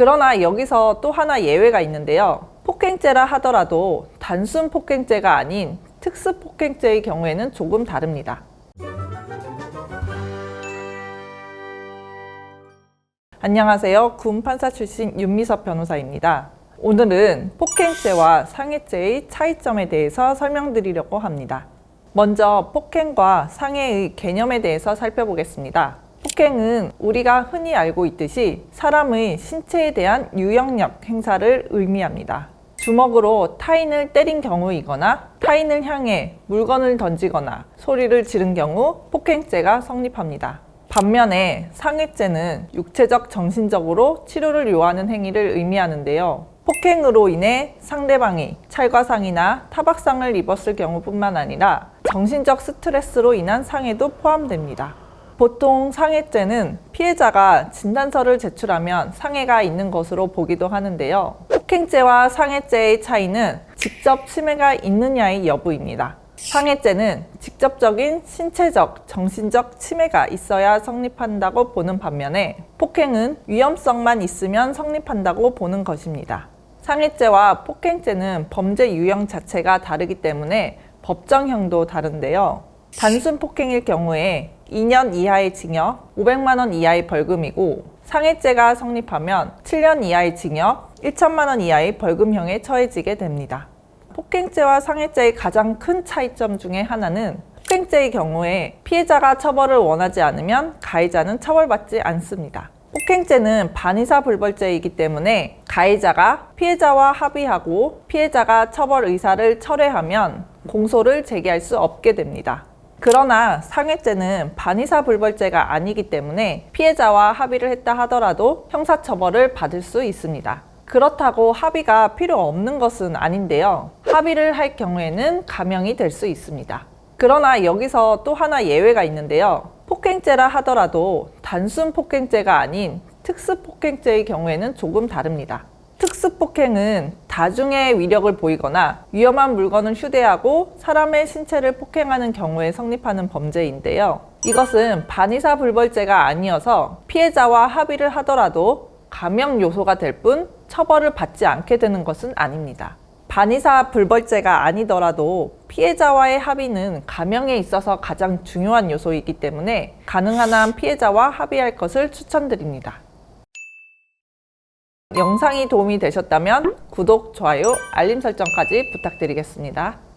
그러나 여기서 또 하나 예외가 있는데요. 폭행죄라 하더라도 단순 폭행죄가 아닌 특수 폭행죄의 경우에는 조금 다릅니다. 안녕하세요. 군 판사 출신 윤미섭 변호사입니다. 오늘은 폭행죄와 상해죄의 차이점에 대해서 설명드리려고 합니다. 먼저 폭행과 상해의 개념에 대해서 살펴보겠습니다. 폭행은 우리가 흔히 알고 있듯이 사람의 신체에 대한 유형력 행사를 의미합니다. 주먹으로 타인을 때린 경우이거나 타인을 향해 물건을 던지거나 소리를 지른 경우 폭행죄가 성립합니다. 반면에 상해죄는 육체적, 정신적으로 치료를 요하는 행위를 의미하는데요. 폭행으로 인해 상대방이 찰과상이나 타박상을 입었을 경우뿐만 아니라 정신적 스트레스로 인한 상해도 포함됩니다. 보통 상해죄는 피해자가 진단서를 제출하면 상해가 있는 것으로 보기도 하는데요. 폭행죄와 상해죄의 차이는 직접 침해가 있느냐의 여부입니다. 상해죄는 직접적인 신체적, 정신적 침해가 있어야 성립한다고 보는 반면에 폭행은 위험성만 있으면 성립한다고 보는 것입니다. 상해죄와 폭행죄는 범죄 유형 자체가 다르기 때문에 법정형도 다른데요. 단순 폭행일 경우에 2년 이하의 징역, 500만 원 이하의 벌금이고 상해죄가 성립하면 7년 이하의 징역, 1천만 원 이하의 벌금형에 처해지게 됩니다. 폭행죄와 상해죄의 가장 큰 차이점 중에 하나는 폭행죄의 경우에 피해자가 처벌을 원하지 않으면 가해자는 처벌받지 않습니다. 폭행죄는 반의사 불벌죄이기 때문에 가해자가 피해자와 합의하고 피해자가 처벌 의사를 철회하면 공소를 제기할 수 없게 됩니다. 그러나 상해죄는 반의사 불벌죄가 아니기 때문에 피해자와 합의를 했다 하더라도 형사처벌을 받을 수 있습니다. 그렇다고 합의가 필요 없는 것은 아닌데요. 합의를 할 경우에는 감형이 될 수 있습니다. 그러나 여기서 또 하나 예외가 있는데요. 폭행죄라 하더라도 단순 폭행죄가 아닌 특수 폭행죄의 경우에는 조금 다릅니다. 특수 폭행은 다중의 위력을 보이거나 위험한 물건을 휴대하고 사람의 신체를 폭행하는 경우에 성립하는 범죄인데요. 이것은 반의사 불벌죄가 아니어서 피해자와 합의를 하더라도 감형 요소가 될 뿐 처벌을 받지 않게 되는 것은 아닙니다. 반의사 불벌죄가 아니더라도 피해자와의 합의는 감형에 있어서 가장 중요한 요소이기 때문에 가능한 한 피해자와 합의할 것을 추천드립니다. 영상이 도움이 되셨다면 구독, 좋아요, 알림 설정까지 부탁드리겠습니다.